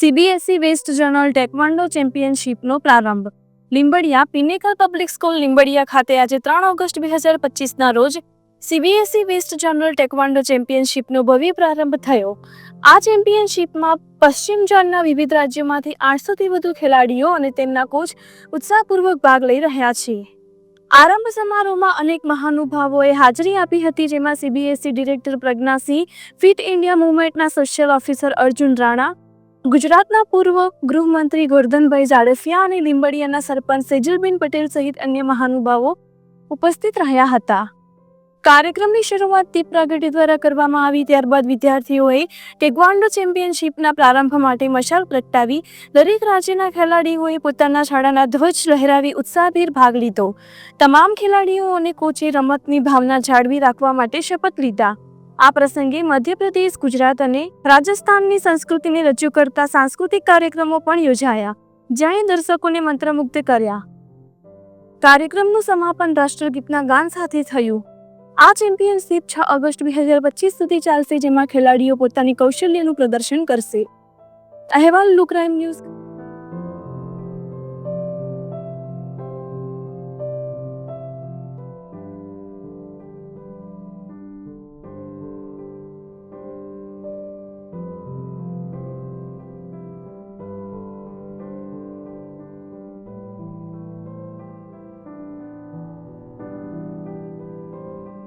CBSE west journal taekwondo ચેમ્પિયનશિપનો પ્રારંભ. Limbadia pinnacle public school Limbadia ખાતે આજે ત્રણ ઓગસ્ટ બે હજાર પચીસના રોજ સીબીએસઈ વેસ્ટ જર્નલ ટેકવાન્ડો ચેમ્પિયનશિપનો ભવ્ય પ્રારંભ થયો. આ ચેમ્પિયનશિપમાં પશ્ચિમ ઝોનના વિવિધ રાજ્યોમાંથી આઠસોથી વધુ ખેલાડીઓ અને તેમના કોચ ઉત્સાહપૂર્વક ભાગ લઈ રહ્યા છે. આરંભ સમારોહમાં અનેક મહાનુભાવોએ હાજરી આપી હતી, જેમાં CBSE director Pragya Singh fit India મુવમેન્ટના social officer Arjun Rana ગુજરાતના પૂર્વ ગૃહમંત્રી ગોરધનભાઈ ઝાડફિયા અને લીંબડિયાના સરપંચ સેજલબેન પટેલ સહિત અન્ય મહાનુભાવો ઉપસ્થિત રહ્યા હતા. કાર્યક્રમની શરૂઆત દીપ પ્રાગટ્ય દ્વારા કરવામાં આવી. ત્યારબાદ વિદ્યાર્થીઓએ ટેકવાન્ડો ચેમ્પિયનશિપના પ્રારંભ માટે મશાલ પ્રગટાવી. દરેક રાજ્યના ખેલાડીઓએ પોતાના શાળાના ધ્વજ લહેરાવી ઉત્સાહભેર ભાગ લીધો. તમામ ખેલાડીઓ અને કોચે રમતની ભાવના જાળવી રાખવા માટે શપથ લીધા. આ પ્રસંગે મધ્યપ્રદેશ, ગુજરાત અને રાજસ્થાનની સંસ્કૃતિને રજૂ કરતા સાંસ્કૃતિક કાર્યક્રમો પણ યોજાયા, જેણે દર્શકોને મંત્રમુગ્ધ કર્યા. કાર્યક્રમનું સમાપન રાષ્ટ્રગીતના ગાન સાથે થયું. આ ચેમ્પિયનશિપ છ ઓગસ્ટ બે હજાર પચીસ સુધી ચાલશે, જેમાં ખેલાડીઓ પોતાની કૌશલ્યનું પ્રદર્શન કરશે. અહેવાલ લુક ક્રાઇમ ન્યૂઝ